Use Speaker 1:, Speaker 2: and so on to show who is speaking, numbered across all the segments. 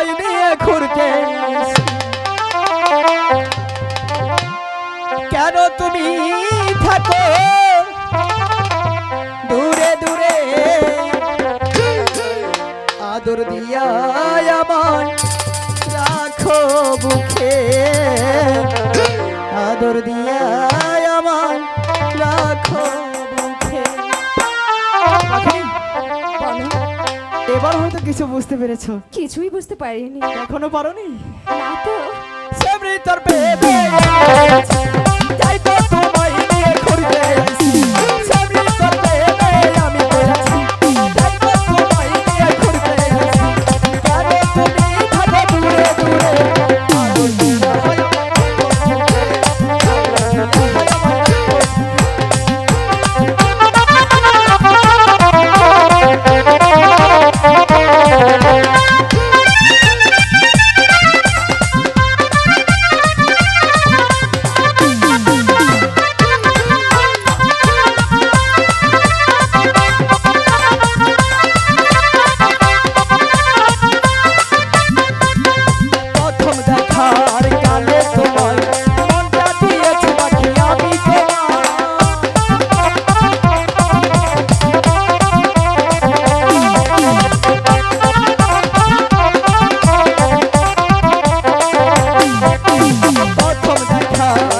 Speaker 1: সবাই নিয়ে ঘুরতে। কেন তুমি থাকো? দূরে দূরে। আদর দিয়া আমার রাখো বুকে। আদর দিয়া এবার হয়তো কিছু বুঝতে পেরেছ।
Speaker 2: কিছুই বুঝতে পারিনি।
Speaker 1: এখনও পারোনি?
Speaker 2: না তো।
Speaker 1: কথা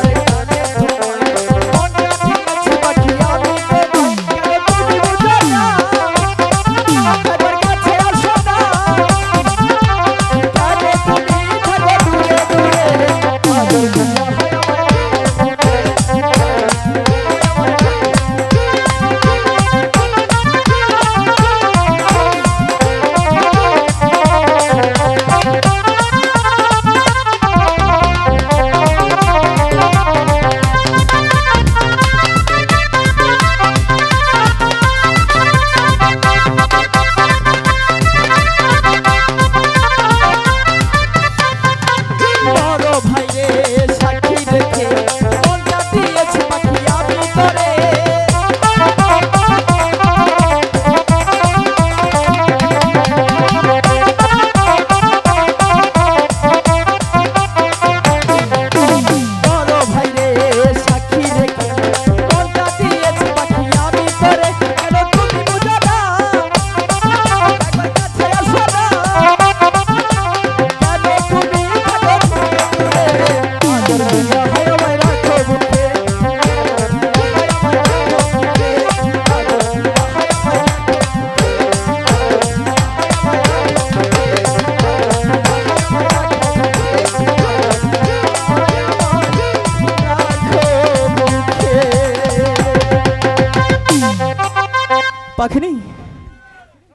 Speaker 1: পাখিনি